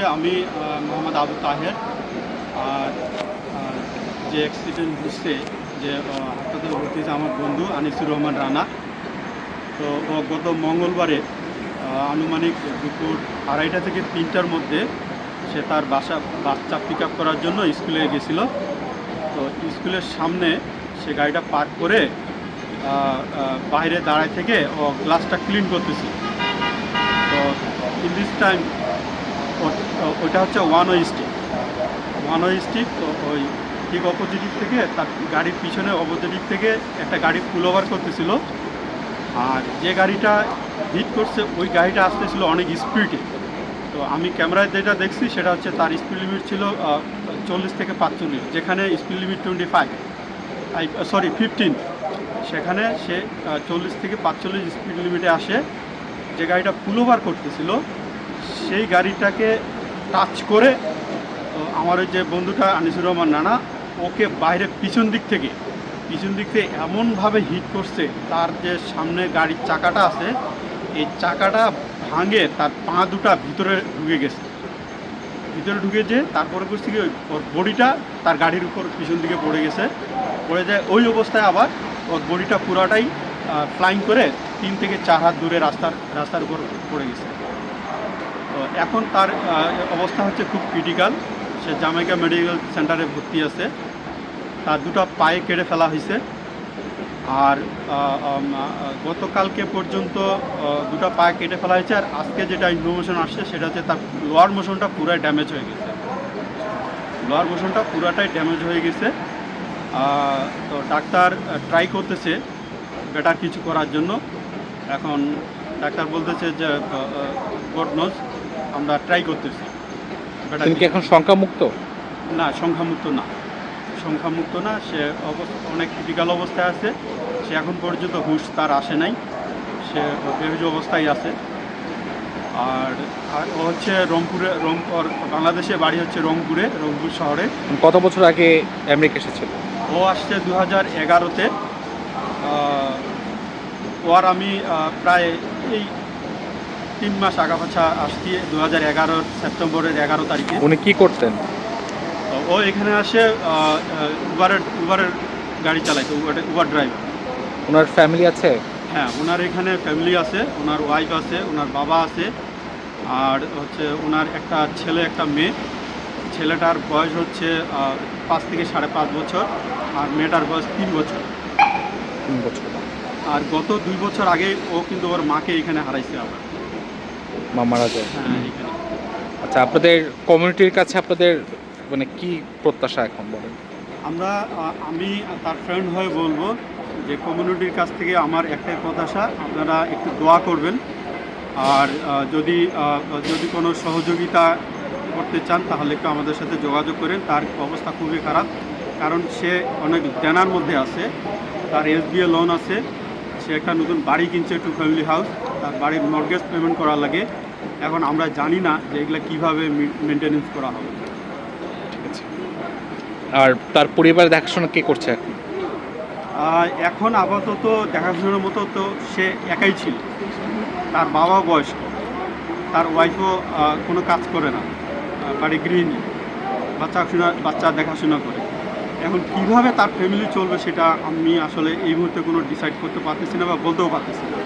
হচ্ছে আমি মোহাম্মদ আবু তাহের, আর যে অ্যাক্সিডেন্ট হচ্ছে, যে হাসপাতালে ভর্তি হয়েছে আমার বন্ধু আনিসুর রহমান রানা, তো গত মঙ্গলবারে আনুমানিক দুপুর আড়াইটা থেকে তিনটার মধ্যে সে তার বাসা, বাচ্চা পিক করার জন্য স্কুলে গেছিল। তো স্কুলের সামনে সে গাড়িটা পার্ক করে বাইরে দাঁড়ায় থেকে ও গ্লাসটা ক্লিন করতেছিল তো ইন দিস টাইম ওইটা হচ্ছে one way stick one way stick তো ওই ঠিক অপোজিট থেকে তার গাড়ির পিছনে অপোজিট থেকে একটা গাড়ি পুল ওভার করতেছিল। আর যে গাড়িটা হিট করছে, ওই গাড়িটা আসতেছিল অনেক স্পিডে তো আমি ক্যামেরায় যেটা দেখছি, সেটা হচ্ছে তার স্পিড লিমিট ছিল চল্লিশ থেকে পাঁচচল্লিশ, যেখানে speed limit twenty five sorry fifteen সেখানে সে চল্লিশ থেকে পাঁচচল্লিশ স্পিড লিমিটে আসে। যে গাড়িটা পুল ওভার করতেছিল সেই গাড়িটাকে টাচ করে আমার যে বন্ধুটা আনিসুর রহমান নানা, ওকে বাইরে পিছন দিক থেকে, পিছন দিক থেকে এমনভাবে হিট করছে, তার যে সামনে গাড়ির চাকাটা আছে, এই চাকাটা ভাঙে তার পা দুটা ভিতরে ঢুকে গেছে। ভিতরে ঢুকে যে তারপরে করছে কি ওর বডিটা তার গাড়ির উপর পিছন দিকে পড়ে গেছে। পড়ে যায় ওই অবস্থায় আবার ওর বডিটা পুরাটাই ফ্লাইং করে তিন থেকে চার হাত দূরে রাস্তার রাস্তার উপর পড়ে গেছে। এখন তার অবস্থা হচ্ছে খুব ক্রিটিক্যাল সে জামাইকা মেডিকেল সেন্টারে ভর্তি আছে। তার দুটো পায়ে কেটে ফেলা হয়েছে। আর গতকালকে পর্যন্ত দুটো পায়ে কেটে ফেলা হয়েছে। আর আজকে যেটা ইনফরমেশন আসছে, সেটা হচ্ছে তার লোয়ার মোশনটা পুরাই ড্যামেজ হয়ে গেছে। লোয়ার মোশনটা পুরাটাই ড্যামেজ হয়ে গেছে। তো ডাক্তার ট্রাই করতেছে বেটার কিছু করার জন্য। এখন ডাক্তার বলতেছে যে গড নোজ আমরা ট্রাই করতেছি। তিনি কি এখন সংখ্যামুক্ত না সংখ্যামুক্ত না। সংখ্যামুক্ত না সে অবস্থা অনেক ক্রিটিক্যাল অবস্থায় আছে। সে এখন পর্যন্ত হুশ তার আসে নাই। সে বেহুজ অবস্থায় আছে। আর আর ও হচ্ছে রংপুরে রংপুর বাংলাদেশে বাড়ি হচ্ছে রংপুরে রংপুর শহরে। কত বছর আগে আমেরিকা এসেছিল? ও আসছে দু হাজার এগারোতে। ও আর আমি প্রায় এই তিন মাস আগাপাছা আসছি দু হাজার এগারোর সেপ্টেম্বরের এগারো তারিখে। উনি কি করতেন? ও এখানে আসে উবারের উবারের গাড়ি চালাইতো উবার উবার ড্রাইভার ওনার ফ্যামিলি আছে? হ্যাঁ ওনার এখানে ফ্যামিলি আছে ওনার ওয়াইফ আছে ওনার বাবা আছে আর হচ্ছে ওনার একটা ছেলে একটা মেয়ে। ছেলেটার বয়স হচ্ছে পাঁচ থেকে সাড়ে পাঁচ বছর আর মেয়েটার বয়স তিন বছর। তিন বছর। আর গত দুই বছর আগে ও কিন্তু ওর মাকে এখানে হারাইছে আবার। মা মারা যায়। হ্যাঁ আচ্ছা আপনাদের কমিউনিটির কাছে আপনাদের মানে কি প্রত্যাশা এখন বলেন? আমরা আমি তার ফ্রেন্ড হয়ে বলব যে কমিউনিটির কাছ থেকে আমার একটাই প্রত্যাশা আপনারা একটু দোয়া করবেন। আর যদি যদি কোনো সহযোগিতা করতে চান তাহলে একটু আমাদের সাথে যোগাযোগ করেন। তার অবস্থা খুবই খারাপ কারণ সে অনেক দেনার মধ্যে আছে। তার এসবিএ লোন আছে। সে একটা নতুন বাড়ি কিনছে টু ফ্যামিলি হাউস বাড়ির মর্গেজ পেমেন্ট করার লাগে। এখন আমরা জানি না যে এগুলো কীভাবে মেনটেনেন্স করা হবে। আর তার পরিবার দেখাশোনা কে করছে এখন? এখন আপাতত দেখাশোনার মতো তো সে একাই ছিল। তার বাবা বয়স্ক। তার ওয়াইফও কোনো কাজ করে না। বাড়ি গৃহিণী। বাচ্চা শোনা বাচ্চা দেখাশোনা করে। এখন কীভাবে তার ফ্যামিলি চলবে সেটা আমি আসলে এই মুহূর্তে কোনো ডিসাইড করতে পারতেছি না বা বলতেও পারতেছি না।